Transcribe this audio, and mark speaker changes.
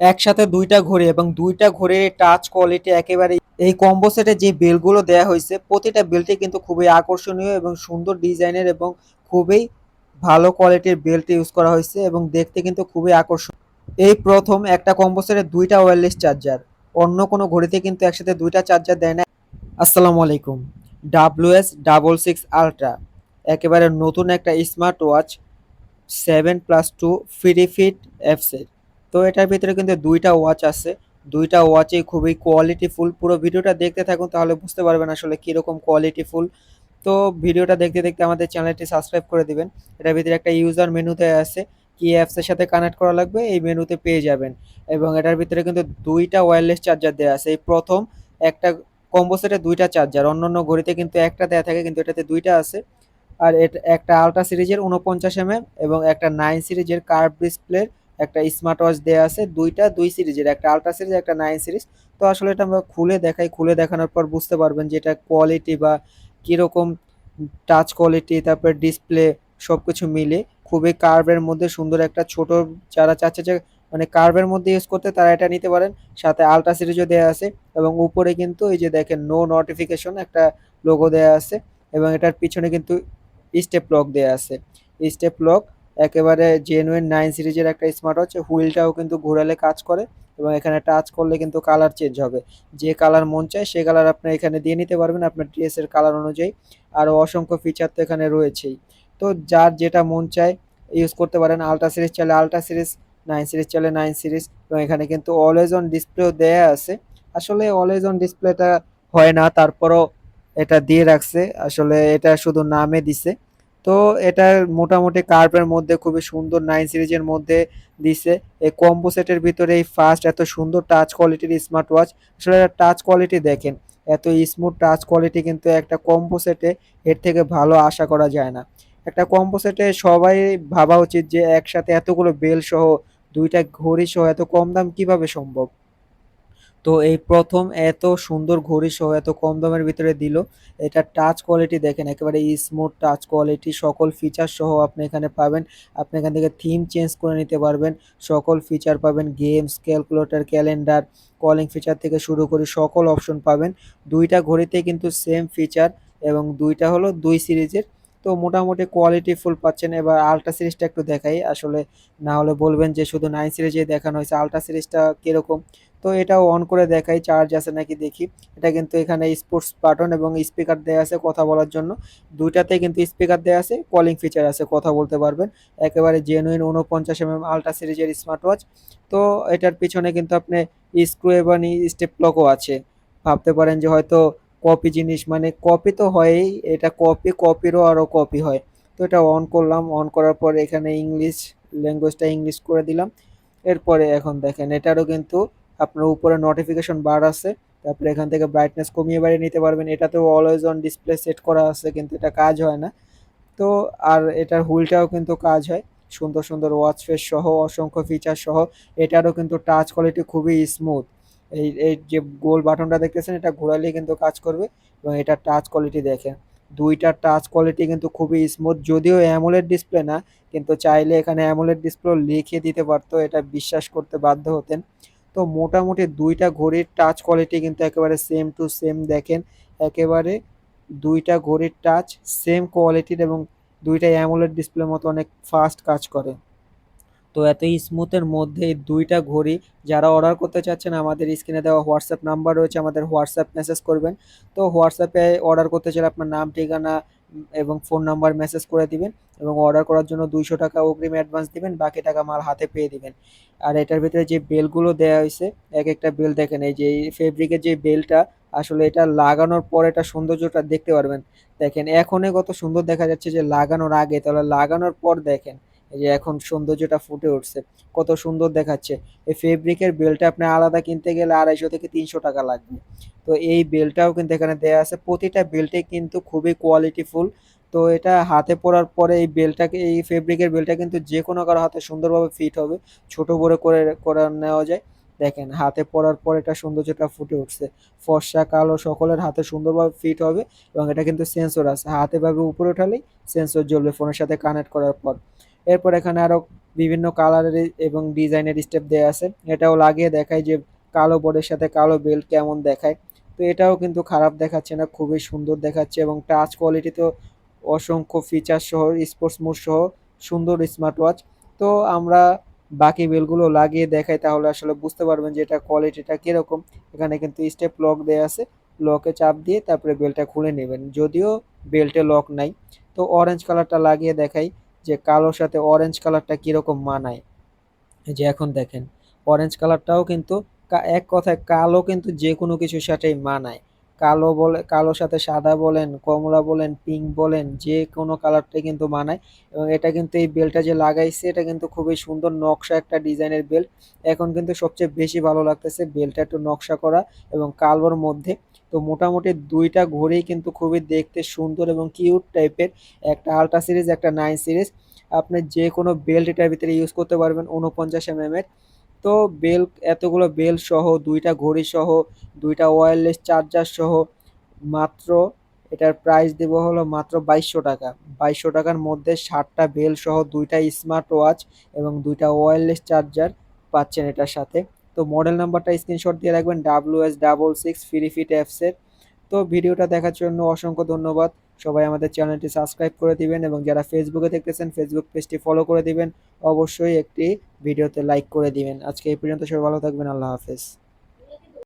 Speaker 1: একসাথে দুইটা ঘড়ি এবং দুইটা ঘড়ির টাচ কোয়ালিটি একেবারে এই কম্বো সেটে যে বেলগুলো দেওয়া হয়েছে, প্রতিটা বেল্টই কিন্তু খুবই আকর্ষণীয় এবং সুন্দর ডিজাইনের এবং খুবই ভালো কোয়ালিটির বেল্ট ইউজ করা হয়েছে এবং দেখতে কিন্তু খুবই আকর্ষণ। এই প্রথম একটা কম্বো সেটে দুইটা ওয়্যারলেস চার্জার অন্য কোনো ঘড়িতে কিন্তু একসাথে দুইটা চার্জার দেয় না। আসসালামু আলাইকুম। ডাব্লিউএস ডাবল সিক্স আলট্রা একেবারে নতুন একটা smart watch seven plus two fit অ্যাপসের তো এটার ভিতরে কিন্তু দুইটা ওয়াচ আছে। দুইটা ওয়াচই খুবই কোয়ালিটিফুল পুরো ভিডিওটা দেখতে থাকুন, তাহলে বুঝতে পারবেন আসলে কীরকম কোয়ালিটিফুল তো ভিডিওটা দেখতে দেখতে আমাদের চ্যানেলটি সাবস্ক্রাইব করে দিবেন। এটার ভিতরে একটা ইউজার মেনুতে আছে, কি অ্যাপসের সাথে কানেক্ট করা লাগবে, এই মেনুতে পেয়ে যাবেন। এবং এটার ভিতরে কিন্তু দুইটা ওয়্যারলেস চার্জার দেওয়া আছে। এই প্রথম একটা কম্বো সেটে দুইটা চার্জার অন্য অন্য ঘড়িতে কিন্তু একটা দেওয়া থাকে, কিন্তু এটাতে দুইটা আছে। আর একটা আলট্রা সিরিজের উনপঞ্চাশ এম এবং একটা নাইন সিরিজের কার্ভ ডিসপ্লের একটা স্মার্ট ওয়াচ দেওয়া আছে, দুইটা, দুই সিরিজের, একটা আলট্রা সিরিজ একটা নাইন সিরিজ তো আসলে এটা আমরা খুলে দেখাই, খুলে দেখানোর পর বুঝতে পারবেন যে এটা কোয়ালিটি বা কীরকম টাচ কোয়ালিটি তারপর ডিসপ্লে সব কিছু মিলে খুবই কার্ভের মধ্যে সুন্দর একটা ছোট যারা চাচ্ছে যে মানে কার্ভের মধ্যে ইউজ করতে তারা এটা নিতে পারেন। সাথে আলট্রা সিরিজও দেওয়া আছে এবং উপরে কিন্তু এই যে দেখেন নো নোটিফিকেশন একটা লোগো দেওয়া আছে এবং এটার পিছনে কিন্তু স্টেপ লক দেওয়া আছে। স্টেপ লক একেবারে জেনুইন নাইন সিরিজের একটা স্মার্ট ওয়াচ হুইলটাও কিন্তু ঘোরালে কাজ করে এবং এখানে টাচ করলে কিন্তু কালার চেঞ্জ হবে। যে কালার মন চায়, সে কালার আপনি এখানে দিয়ে নিতে পারবেন আপনার ড্রেসের কালার অনুযায়ী। আরও অসংখ্য ফিচার তো এখানে রয়েছেই। তো যার যেটা মন চায় ইউজ করতে পারেন আলট্রা সিরিজ চাইলে আলট্রা সিরিজ নাইন সিরিজ চাইলে নাইন সিরিজ এবং এখানে কিন্তু অলওয়েজ অন ডিসপ্লেও দেয়া আছে। আসলে অলওয়েজ অন ডিসপ্লেটা হয় না, তারপরও এটা দিয়ে রাখছে। আসলে এটা শুধু নামে দিছে। তো এটা মোটামুটি কার্ভের মধ্যে খুবই সুন্দর নাইন সিরিজের মধ্যে দিছে। এই কম্বো সেটের ভিতরে এই ফার্স্ট এত সুন্দর টাচ কোয়ালিটির স্মার্ট ওয়াচ আসলে টাচ কোয়ালিটি দেখেন, এত স্মুথ টাচ কোয়ালিটি কিন্তু একটা কম্বো সেটে এর থেকে ভালো আশা করা যায় না। একটা কম্বো সেটে সবাই ভাবা উচিত যে একসাথে এতগুলো বেল সহ, দুইটা ঘড়ি সহ এত কম দাম কীভাবে সম্ভব? তো এই প্রথম এত সুন্দর ঘড়ি সহ এত কম দামের ভিতরে দিল, এটা টাচ কোয়ালিটি দেখেন, একেবারে স্মুথ টাচ কোয়ালিটি সকল ফিচার সহ আপনি এখানে পাবেন। আপনি এখান থেকে থিম চেঞ্জ করে নিতে পারবেন, সকল ফিচার পাবেন games calculator calendar calling feature থেকে শুরু করে সকল অপশন পাবেন। দুইটা ঘড়িতে কিন্তু সেম ফিচার এবং দুইটা হলো দুই সিরিজের তো মোটামুটি কোয়ালিটি ফুল পাচ্ছেন। এবার আলট্রা সিরিজটা একটু দেখাই। আসলে না হলে বলবেন যে শুধু নাইন সিরিজে দেখানো হয়েছে। আলট্রা সিরিজটা কীরকম? তো এটাও অন করে দেখাই। চার্জ আছে নাকি দেখি। এটা কিন্তু এখানে স্পোর্টস বাটন এবং স্পিকার দেওয়া আছে কথা বলার জন্য। দুইটাতে কিন্তু স্পিকার দেওয়া আছে। কলিং ফিচার আছে, কথা বলতে পারবেন। একেবারে জেনুইন উনপঞ্চাশ এম এম আলট্রা সিরিজের স্মার্ট ওয়াচ তো এটার পিছনে কিন্তু আপনি স্ক্রু এবং স্টেপ লকও আছে। ভাবতে পারেন যে হয়তো কপি জিনিস মানে কপি তো হয়ই, এটা কপি কপিরও আরও কপি হয়। তো এটা অন করলাম অন করার পর এখানে ইংলিশ ল্যাঙ্গুয়েজটা ইংলিশ করে দিলাম। এরপরে এখন দেখেন, এটারও কিন্তু আপনার উপরে নোটিফিকেশন বার আছে। তারপরে এখান থেকে ব্রাইটনেস কমিয়ে বাড়িয়ে নিতে পারবেন। এটাতেও অলওয়েজ অন ডিসপ্লে সেট করা আছে, কিন্তু এটা কাজ হয় না। তো আর এটার হুলটাও কিন্তু কাজ হয়। সুন্দর সুন্দর ওয়াচ ফেস সহ, অসংখ্য ফিচার সহ, এটারও কিন্তু টাচ কোয়ালিটি খুবই স্মুথ এই এই যে গোল বাটনটা দেখতেছেন, এটা ঘোরালে কিন্তু কাজ করবে এবং এটা টাচ কোয়ালিটি দেখেন দুইটার টাচ কোয়ালিটি কিন্তু খুবই স্মুথ যদিও অ্যামোলেড ডিসপ্লে না, কিন্তু চাইলে এখানে অ্যামোলেড ডিসপ্লে লিখে দিতে পারতো, এটা বিশ্বাস করতে বাধ্য হতেন। তো মোটামুটি দুইটা ঘড়ির টাচ কোয়ালিটি কিন্তু একেবারে সেম টু সেম দেখেন। একেবারে দুইটা ঘড়ির টাচ সেম কোয়ালিটির এবং দুইটা অ্যামোলেড ডিসপ্লের মতো অনেক ফাস্ট কাজ করে। তো এত স্মুথের মধ্যে দুইটা ঘড়ি যারা অর্ডার করতে চাচ্ছেন, আমাদের স্ক্রিনে দেওয়া হোয়াটসঅ্যাপ নাম্বার রয়েছে, আমাদের হোয়াটসঅ্যাপ মেসেজ করবেন। তো হোয়াটসঅ্যাপে অর্ডার করতে চাইলে আপনার নাম, ঠিকানা এবং ফোন নাম্বার মেসেজ করে দিবেন এবং অর্ডার করার জন্য দুইশো টাকা অগ্রিম অ্যাডভান্স দিবেন, বাকি টাকা মাল হাতে পেয়ে দিবেন। আর এটার ভিতরে যে বেলগুলো দেওয়া হয়েছে, এক একটা বেল দেখেন, এই যে ফেব্রিকের যে বেলটা, আসলে এটা লাগানোর পর এটা সৌন্দর্যটা দেখতে পারবেন। দেখেন, এখনই কত সুন্দর দেখা যাচ্ছে যে লাগানোর আগে, তাহলে লাগানোর পর দেখেন যে এখন সৌন্দর্যটা ফুটে উঠছে, কত সুন্দর দেখাচ্ছে। এই ফেব্রিকের বেলটা আপনি আলাদা কিনতে গেলে আড়াইশো থেকে তিনশো টাকা লাগবে। তো এই বেলটাও কিন্তু এখানে দেওয়া আছে। প্রতিটা বেল্টে কিন্তু খুবই কোয়ালিটিফুল তো এটা হাতে পরার পরে এই বেলটাকে এই ফেব্রিকের বেলটা কিন্তু যে কোনো কারও হাতে সুন্দরভাবে ফিট হবে। ছোট বড় করে করে নেওয়া যায়। দেখেন, হাতে পরার পর এটা সৌন্দর্যটা ফুটে উঠছে। ফর্সা, কালো সকলের হাতে সুন্দরভাবে ফিট হবে এবং এটা কিন্তু সেন্সর আছে। হাতে ভাবে উপরে উঠালেই সেন্সর জ্বলবে ফোনের সাথে কানেক্ট করার পর। এরপর এখানে আরও বিভিন্ন কালারের এবং ডিজাইনের স্টেপ দেওয়া আছে। এটাও লাগিয়ে দেখায় যে কালো বোর্ডের সাথে কালো বেল্ট কেমন দেখায়। তো এটাও কিন্তু খারাপ দেখাচ্ছে না, খুবই সুন্দর দেখাচ্ছে এবং টাচ কোয়ালিটি তো অসংখ্য ফিচার সহ স্পোর্টস মোড সহ সুন্দর স্মার্ট ওয়াচ তো আমরা বাকি বেলগুলো লাগিয়ে দেখাই তাহলে আসলে বুঝতে পারবেন যে এটা কোয়ালিটিটা কীরকম। এখানে কিন্তু স্টেপ লক দেওয়া আছে লকে চাপ দিয়ে তারপরে বেলটা খুলে নেবেন। যদিও বেল্টে লক নাই। তো অরেঞ্জ কালারটা লাগিয়ে দেখাই। যে কালোর সাথে অরেঞ্জ কালারটা কীরকম মানায়। যে এখন দেখেন অরেঞ্জ কালারটাও কিন্তু এক কথায় কালো কিন্তু যে কোনো কিছুর সাথেই মানায়। কালো বলে, কালোর সাথে সাদা বলেন, কমলা বলেন পিঙ্ক বলেন, যে কোনো কালারটাই কিন্তু মানায় এবং এটা কিন্তু এই বেল্টটা যে লাগাইছে, এটা কিন্তু খুবই সুন্দর নকশা একটা ডিজাইনের বেল্ট এখন কিন্তু সবচেয়ে বেশি ভালো লাগতেছে বেল্টটা একটু নকশা করা এবং কালোর মধ্যে। তো মোটামুটি দুইটা ঘড়িই কিন্তু খুবই দেখতে সুন্দর এবং কিউট টাইপের একটা আলট্রা সিরিজ একটা নাইন সিরিজ আপনি যে কোনো বেল্ট এটার ভিতরে ইউজ করতে পারবেন উনপঞ্চাশ এম এর। তো বেল, এতগুলো বেল সহ, দুইটা ঘড়ি সহ, দুইটা ওয়্যারলেস চার্জার সহ, মাত্র এটার প্রাইস দেবো হলো মাত্র বাইশশো টাকা। বাইশশো টাকার মধ্যে ষাটটা বেল সহ, দুইটা স্মার্ট ওয়াচ এবং দুইটা ওয়্যারলেস চার্জার পাচ্ছেন এটার সাথে। তো মডেল নাম্বারটা স্ক্রিনশট দিয়ে রাখবেন W S double six free fit অ্যাপসের তো ভিডিওটা দেখার জন্য অসংখ্য ধন্যবাদ। সবাই আমাদের চ্যানেলটি সাবস্ক্রাইব করে দিবেন এবং যারা ফেসবুকে দেখতেছেন ফেসবুক পেজটি ফলো করে দিবেন, অবশ্যই একটি ভিডিওতে লাইক করে দিবেন। আজকে এই পর্যন্ত সবাই ভালো থাকবেন, আল্লাহ হাফেজ।